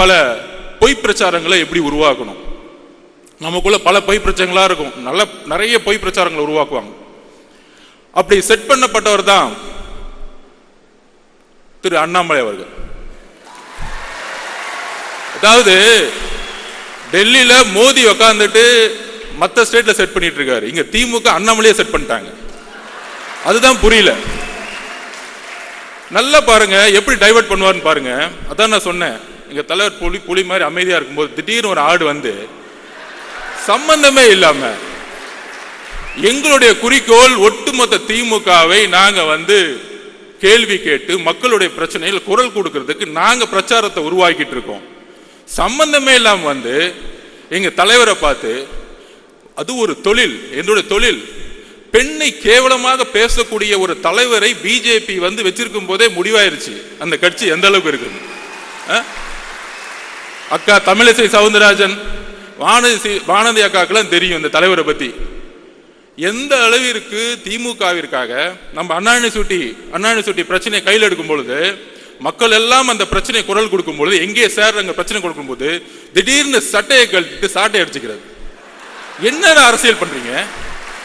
பல பொய் பிரச்சாரங்களை எப்படி உருவாக்கணும்? நமக்குள்ள பல பொய் பிரச்சனைகளாக இருக்கும். நல்ல நிறைய பொய் பிரச்சாரங்களை உருவாக்குவாங்க. அப்படி செட் பண்ணப்பட்டவர் தான் திரு அண்ணாமலை அவர்கள். அதாவது டெல்லியில மோடி உக்காந்துட்டு மற்ற ஸ்டேட்ல செட் பண்ணிட்டு இருக்காரு. இங்க திமுக அண்ணாமலையே செட் பண்ணிட்டாங்க. அதுதான் புரியல. நல்லா பாருங்க எப்படி டைவர்ட் பண்ணுவாருன்னு பாருங்க. அதான் நான் சொன்னேன். எங்க தலைவர் புலி புலி மாதிரி அமைதியா இருக்கும்போது திடீர்னு ஒரு ஆடு வந்து சம்பந்தமே இல்லாம எங்களுடைய குறிக்கோள் ஒட்டுமொத்த திமுகவை நாங்க வந்து கேள்வி கேட்டு மக்களுடைய பிரச்சனையில் குரல் கொடுக்கறதுக்கு நாங்க பிரச்சாரத்தை உருவாக்கிட்டு இருக்கோம். சம்பந்தமே இல்லாம வந்து எங்க தலைவரை பார்த்து அது ஒரு தொழில் என்னுடைய தொழில். பெண்ணை கேவலமாக பேசக்கூடிய ஒரு தலைவரை பிஜேபி வந்து வச்சிருக்கும் போதே முடிவாயிருச்சு. அந்த கட்சி எந்த அளவுக்கு இருக்குது? ஆ? அக்கா தமிழிசை சவுந்தரராஜன் வானதி வானதி அக்காக்கெல்லாம் தெரியும் இந்த தலைவரை பத்தி. எந்த அளவிற்கு திமுகவிற்காக நம்ம அண்ணாணி சுட்டி அண்ணாணி சுட்டி பிரச்சனையை கையில் எடுக்கும் பொழுது மக்கள் எல்லாம் அந்த பிரச்சனை குரல் கொடுக்கும் பொழுது எங்கே சார் அங்கே பிரச்சனை கொடுக்கும் போது திடீர்னு சட்டையை கழட்டிட்டு சாட்டை அடிச்சுக்கிறது. என்ன அரசியல் பண்றீங்க?